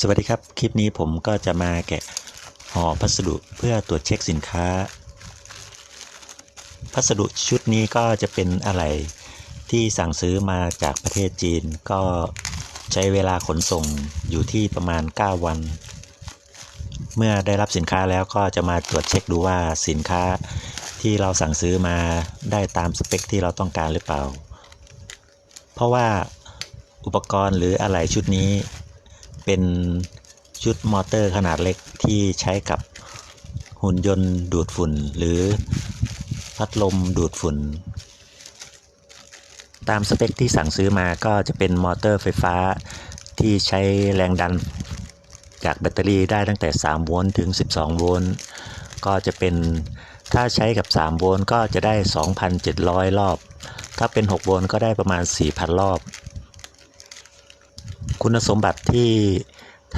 สวัสดีครับ คลิปนี้ผมก็จะมาแกะห่อพัสดุเพื่อตรวจเช็คสินค้า พัสดุชุดนี้ก็จะเป็นอะไรที่สั่งซื้อมาจากประเทศจีน ก็ใช้เวลาขนส่งอยู่ที่ประมาณ 9 วัน เมื่อได้รับสินค้าแล้วก็จะมาตรวจเช็คดูว่าสินค้าที่เราสั่งซื้อมาได้ตามสเปคที่เราต้องการหรือเปล่า เพราะว่าอุปกรณ์หรืออะไหล่ชุดนี้ เป็นชุดมอเตอร์ขนาดเล็กที่ใช้กับหุ่นยนต์ดูดฝุ่น หรือพัดลมดูดฝุ่น ตามสเปคที่สั่งซื้อมาก็จะเป็นมอเตอร์ไฟฟ้าที่ใช้แรงดันจากแบตเตอรี่ได้ตั้งแต่ 3 โวลต์ถึง 12 โวลต์ ก็จะเป็นถ้าใช้กับ 3 โวลต์ก็จะได้ 2,700 รอบ ถ้าเป็น 6 โวลต์ก็ได้ประมาณ 4,000 รอบ คุณสมบัติที่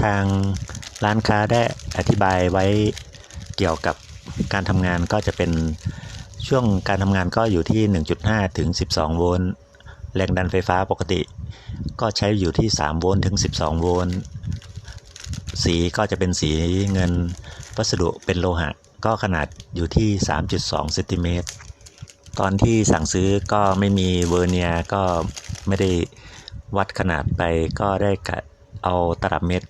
ทางร้านค้าได้อธิบายไว้เกี่ยวกับการทำงานก็จะเป็นช่วงการทำงานก็อยู่ที่ 1.5 ถึง 12 โวลต์แรงดันไฟฟ้าปกติ ก็ใช้อยู่ที่ 3 โวลต์ถึง 12 โวลต์สีก็จะเป็นสีเงินวัสดุเป็นโลหะ ก็ขนาดอยู่ที่ 3.2เซนติเมตรตอนที่สั่งซื้อก็ไม่มีเวอร์เนียก็ไม่ได้ วัดขนาดไปก็ได้กะเอาตลับเมตร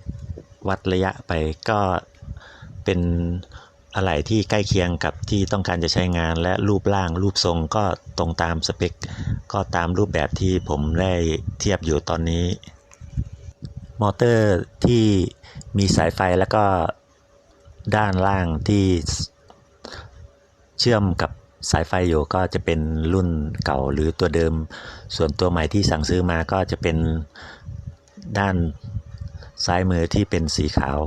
วัดระยะไปก็เป็นอะไหล่ที่ใกล้เคียงกับที่ต้องการจะใช้งานและรูปร่างรูปทรงก็ตรงตามสเปค ก็ตามรูปแบบที่ผมได้เทียบอยู่ตอนนี้ มอเตอร์ที่มีสายไฟแล้วก็ด้านล่างที่เชื่อมกับ สายไฟอยู่ก็จะเป็นรุ่นเก่าหรือตัวเดิม ส่วนตัวใหม่ที่สั่งซื้อมาก็จะเป็นด้านซ้ายมือที่เป็นสีขาว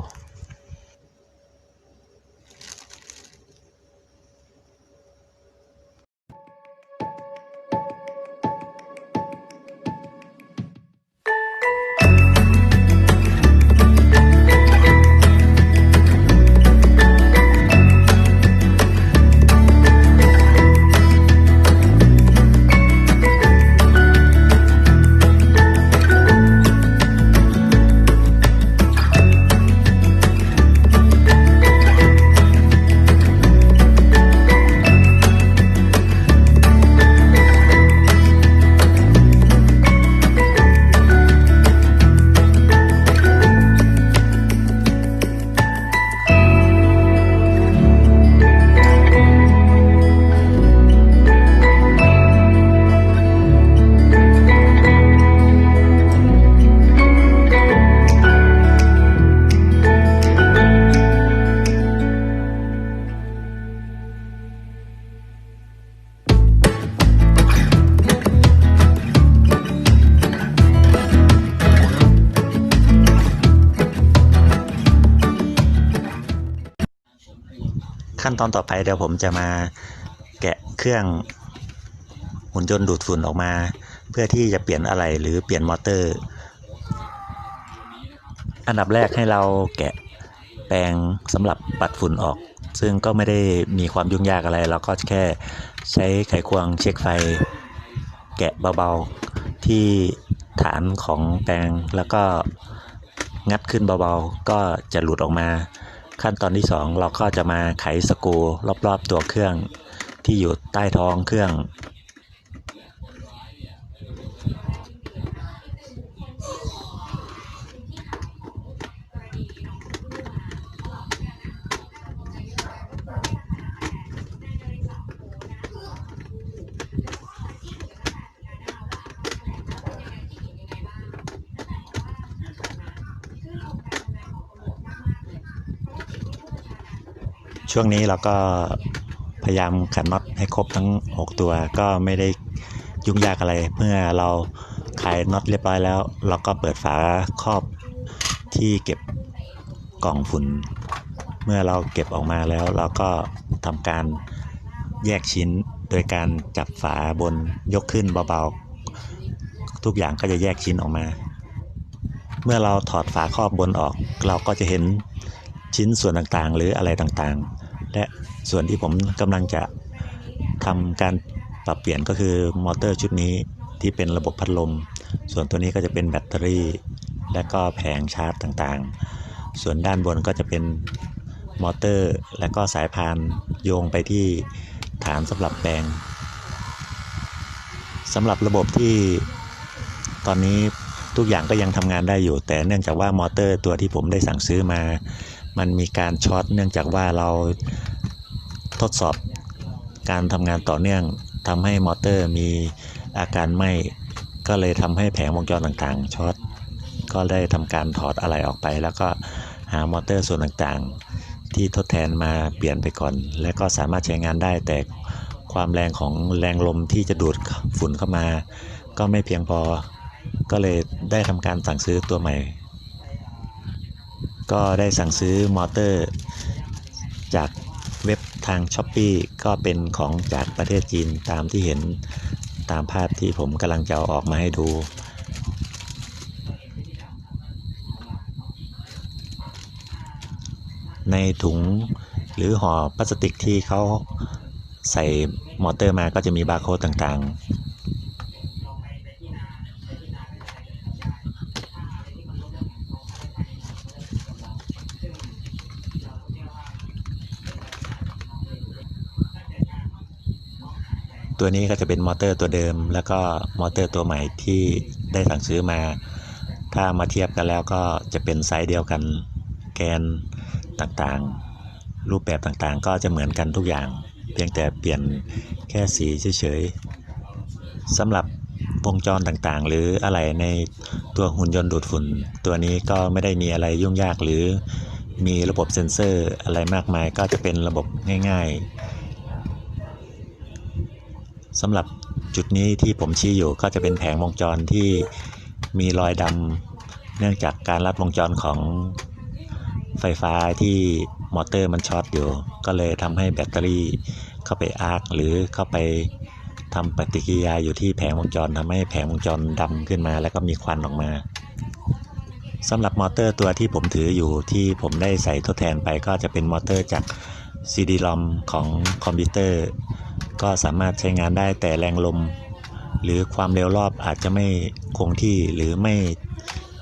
ขั้นตอนต่อไปเดี๋ยวผมจะมาแกะเครื่องหุ่นยนต์ดูดฝุ่นออกมา เพื่อที่จะเปลี่ยนอะไรหรือเปลี่ยนมอเตอร์ อันดับแรกให้เราแกะแปรงสำหรับปัดฝุ่นออก ซึ่งก็ไม่ได้มีความยุ่งยากอะไร เราก็แค่ใช้ไขควงเช็คไฟ แกะเบาๆที่ฐานของแปรงแล้วก็งัดขึ้นเบาๆ ก็จะหลุดออกมา ขั้นตอนที่ 2 เราก็จะมาไขสกูรอบๆตัวเครื่องที่อยู่ใต้ท้องเครื่อง ช่วงนี้เราก็พยายามขันน็อตให้ครบทั้ง 6 ตัว ก็ไม่ได้ยุ่งยากอะไร เมื่อเราคลายน็อตเรียบร้อยแล้ว เราก็เปิดฝาครอบที่เก็บกล่องฝุ่น เมื่อเราเก็บออกมาแล้ว เราก็ทำการแยกชิ้นโดยการจับฝาบนยกขึ้นเบาๆ ทุกอย่างก็จะแยกชิ้นออกมา เมื่อเราถอดฝาครอบบนออก เราก็จะเห็นชิ้นส่วนต่างๆ หรืออะไรต่างๆ และส่วนที่ผมกำลังจะทำการปรับเปลี่ยนก็คือมอเตอร์ชุดนี้ที่เป็นระบบพัดลม ส่วนตัวนี้ก็จะเป็นแบตเตอรี่ และก็แผงชาร์จต่างๆ ส่วนด้านบนก็จะเป็นมอเตอร์ และก็สายพานโยงไปที่ฐานสำหรับแปลงสำหรับระบบที่ตอนนี้ทุกอย่างก็ยังทำงานได้อยู่ แต่เนื่องจากว่ามอเตอร์ตัวที่ผมได้สั่งซื้อมา มันมีการช็อตเนื่องจากว่าเราทดสอบการทำงานต่อเนื่องทำให้มอเตอร์มีอาการไหม้ก็เลยทำให้แผงวงจรต่างๆช็อตก็ได้ทำการถอดอะไรออกไป แล้วก็หามอเตอร์ส่วนต่างๆ ที่ทดแทนมาเปลี่ยนไปก่อน และก็สามารถใช้งานได้แต่ความแรงของแรงลมที่จะดูดฝุ่นเข้ามา ก็ไม่เพียงพอก็เลยได้ทำการสั่งซื้อตัวใหม่ ก็ได้สั่งซื้อมอเตอร์ จากเว็บทาง s h อ p e e ก็เป็นของจากประเทศจีนตามที่เห็นตามภาพที่ผมกำลังจะเอาออกมาให้ดู ในถุงหรือห่อพลาสติกที่เขาใส่มอเตอร์มาก็จะมีบาร์โค้ดต่างๆ ตัวนี้ก็จะเป็นมอเตอร์ตัวเดิม แล้วก็มอเตอร์ตัวใหม่ที่ได้สั่งซื้อมา ถ้ามาเทียบกันแล้วก็จะเป็นไซส์เดียวกันแกนต่างๆ รูปแบบต่างๆ ก็จะเหมือนกันทุกอย่าง เพียงแต่เปลี่ยนแค่สีเฉยๆสำหรับวงจรต่างๆ หรืออะไรในตัวหุ่นยนต์ดูดฝุ่น ตัวนี้ก็ไม่ได้มีอะไรยุ่งยากหรือมีระบบเซ็นเซอร์อะไรมากมายก็จะเป็นระบบง่าย ๆ สำหรับจุดนี้ที่ผมชี้อยู่ก็จะเป็นแผงวงจรที่มีรอยดำเนื่องจากการลัดวงจรของไฟฟ้าที่มอเตอร์มันช็อตอยู่ ก็เลยทำให้แบตเตอรี่เข้าไปอาร์คหรือเข้าไปทำปฏิกิริยาอยู่ที่แผงวงจรทำให้แผงวงจรดำขึ้นมา แล้วก็มีควันออกมาสำหรับมอเตอร์ตัวที่ผมถืออยู่ที่ผมได้ใส่ทดแทนไปก็จะเป็นมอเตอร์จาก CD-ROM ของคอมพิวเตอร์ ก็สามารถใช้งานได้แต่แรงลม หรือความเร็วรอบอาจจะไม่คงที่หรือไม่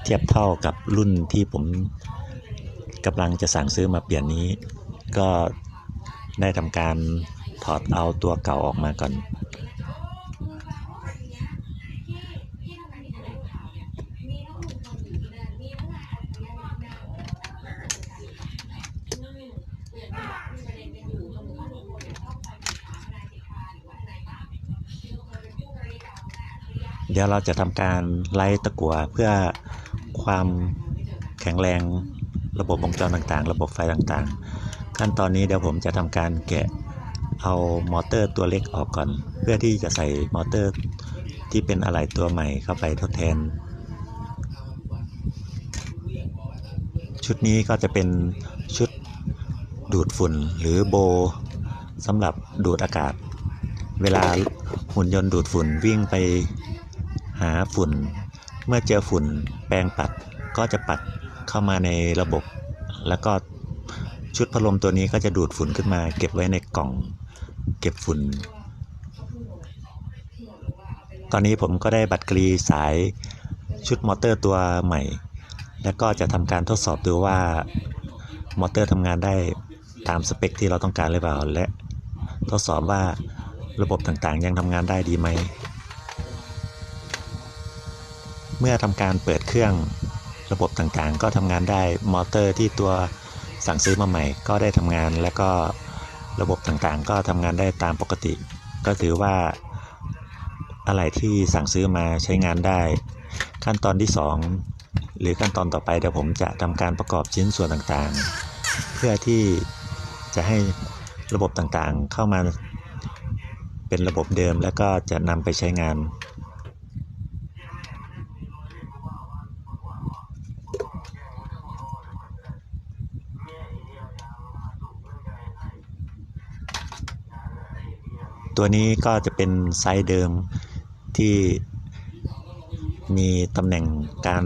เทียบเท่ากับรุ่นที่ผมกำลังจะสั่งซื้อมาเปลี่ยนนี้ ก็ได้ทำการถอดเอาตัวเก่าออกมาก่อน ดี๋ยวเราจะทำการไล่ตะกั่วเพื่อความแข็งแรงระบบวงจรต่างๆ ระบบไฟต่างๆ ขั้นตอนนี้เดี๋ยวผมจะทำการแกะเอามอเตอร์ตัวเล็กออกก่อน เพื่อที่จะใส่มอเตอร์ที่เป็นอะไหล่ตัวใหม่เข้าไปทดแทน ชุดนี้ก็จะเป็นชุดดูดฝุ่นหรือโบสำหรับดูดอากาศ เวลาหุ่นยนต์ดูดฝุ่นวิ่งไป หาฝุ่น เมื่อเจอฝุ่นแปรงปัดก็จะปัดเข้ามาในระบบ แล้วก็ชุดพัดลมตัวนี้ก็จะดูดฝุ่นขึ้นมา เก็บไว้ในกล่อง เก็บฝุ่น ตอนนี้ผมก็ได้บัตรกรีสายชุดมอเตอร์ตัวใหม่ แล้วก็จะทำการทดสอบดูว่ามอเตอร์ทำงานได้ตามสเปคที่เราต้องการหรือเปล่าและทดสอบว่าระบบต่างๆ ยังทำงานได้ดีไหม เมื่อทำการเปิดเครื่องระบบต่างๆ ก็ทำงานได้มอเตอร์ที่ตัวสั่งซื้อมาใหม่ ก็ได้ทำงานและก็ระบบต่างๆ ก็ทำงานได้ตามปกติ ก็ถือว่าอะไรที่สั่งซื้อมาใช้งานได้ ขั้นตอนที่ 2 หรือขั้นตอนต่อไปเดี๋ยวผมจะทำการประกอบชิ้นส่วนต่างๆ เพื่อที่จะให้ระบบต่างๆ เข้ามาเป็นระบบเดิมแล้วก็จะนำไปใช้งาน ตัวนี้ก็จะเป็นไซส์เดิมที่มีตำแหน่งการ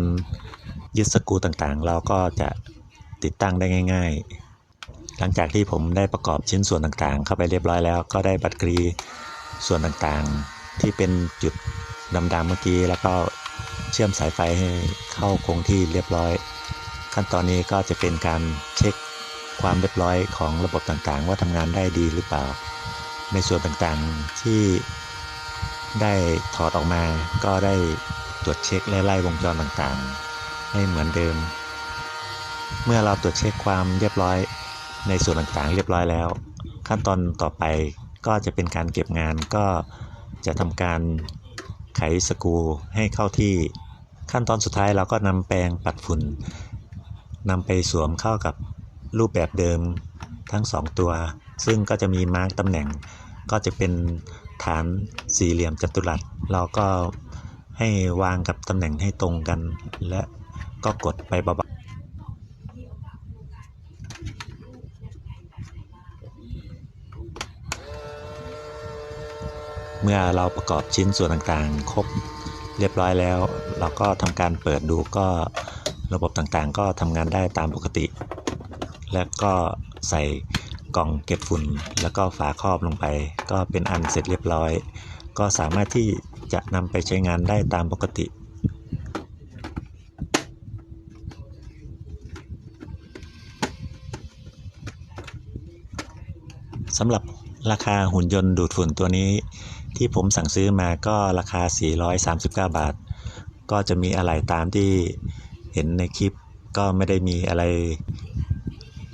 ยึดสกูต่างๆ เราก็จะติดตั้งได้ง่าย ๆ หลังจากที่ผมได้ประกอบชิ้นส่วนต่างๆ เข้าไปเรียบร้อยแล้ว ก็ได้บัตรกรีส่วนต่างๆ ที่เป็นจุดดำๆเมื่อกี้ แล้วก็เชื่อมสายไฟให้เข้าคงที่เรียบร้อย ขั้นตอนนี้ก็จะเป็นการเช็คความเรียบร้อยของระบบต่างๆ ว่าทำงานได้ดีหรือเปล่า ในส่วนต่างๆที่ได้ถอดออกมาก็ได้ตรวจเช็คและไล่วงจรต่างๆ ให้เหมือนเดิม เมื่อเราตรวจเช็คความเรียบร้อยในส่วนต่างๆ เรียบร้อยแล้ว ขั้นตอนต่อไปก็จะเป็นการเก็บงานก็จะทำการไขสกูให้เข้าที่ ขั้นตอนสุดท้ายเราก็นำแปรงปัดฝุ่นนำไปสวมเข้ากับรูปแบบเดิมทั้งสองตัว ซึ่งก็จะมีมาร์กตำแหน่ง ก็จะเป็นฐานสี่เหลี่ยมจัตุรัส เราก็ให้วางกับตำแหน่งให้ตรงกัน และก็กดไปเบาๆเมื่อเราประกอบชิ้นส่วนต่างๆ ครบเรียบร้อยแล้ว เราก็ทำการเปิดดูก็ระบบต่างๆ ก็ทำงานได้ตามปกติ และก็ใส่ กล่องเก็บฝุ่น แล้วก็ฝาครอบลงไป ก็เป็นอันเสร็จเรียบร้อย ก็สามารถที่จะนำไปใช้งานได้ตามปกติสำหรับราคาหุ่นยนต์ดูดฝุ่นตัวนี้ ที่ผมสั่งซื้อมาก็ราคา 439 บาท ก็จะมีอะไรตามที่เห็นในคลิปก็ไม่ได้มีอะไร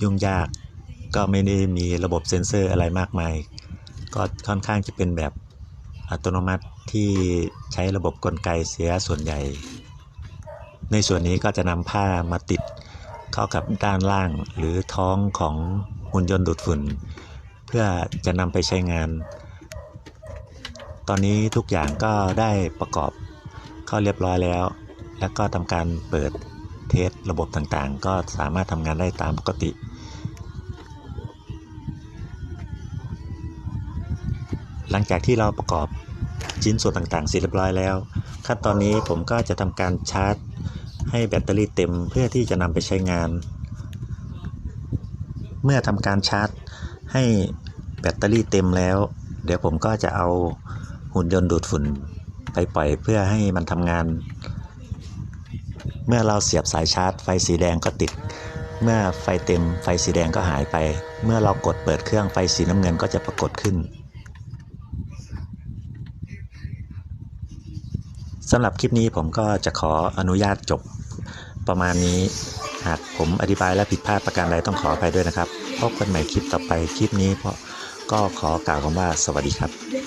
ยุ่งยาก ก็ไม่ได้มีระบบเซ็นเซอร์อะไรมากมาย ก็ค่อนข้างจะเป็นแบบอัตโนมัติที่ใช้ระบบกลไกเสียส่วนใหญ่ ในส่วนนี้ก็จะนำผ้ามาติดเข้ากับด้านล่างหรือท้องของหุ่นยนต์ดูดฝุ่น เพื่อจะนำไปใช้งาน ตอนนี้ทุกอย่างก็ได้ประกอบเข้าเรียบร้อยแล้ว แล้วก็ทำการเปิดเทสระบบต่างๆ ก็สามารถทำงานได้ตามปกติ หลังจากที่เราประกอบชิ้นส่วนต่างๆเสร็จเรียบร้อยแล้ว ขั้นตอนนี้ผมก็จะทำการชาร์จ ให้แบตเตอรี่เต็มเพื่อที่จะนำไปใช้งาน เมื่อทำการชาร์จ ให้แบตเตอรี่เต็มแล้ว เดี๋ยวผมก็จะเอาหุ่นยนต์ดูดฝุ่นไปปล่อยเพื่อให้มันทำงาน เมื่อเราเสียบสายชาร์จ ไฟสีแดงก็ติด เมื่อไฟเต็มไฟสีแดงก็หายไป เมื่อเรากดเปิดเครื่องไฟสีน้ำเงินก็จะปรากฏขึ้น สำหรับคลิปนี้ผมก็จะขออนุญาตจบประมาณนี้หากผมอธิบายและผิดพลาดประการใดต้องขออภัยด้วยนะครับ พบกันใหม่คลิปต่อไปคลิปนี้ก็ขอกล่าวคำว่าสวัสดีครับ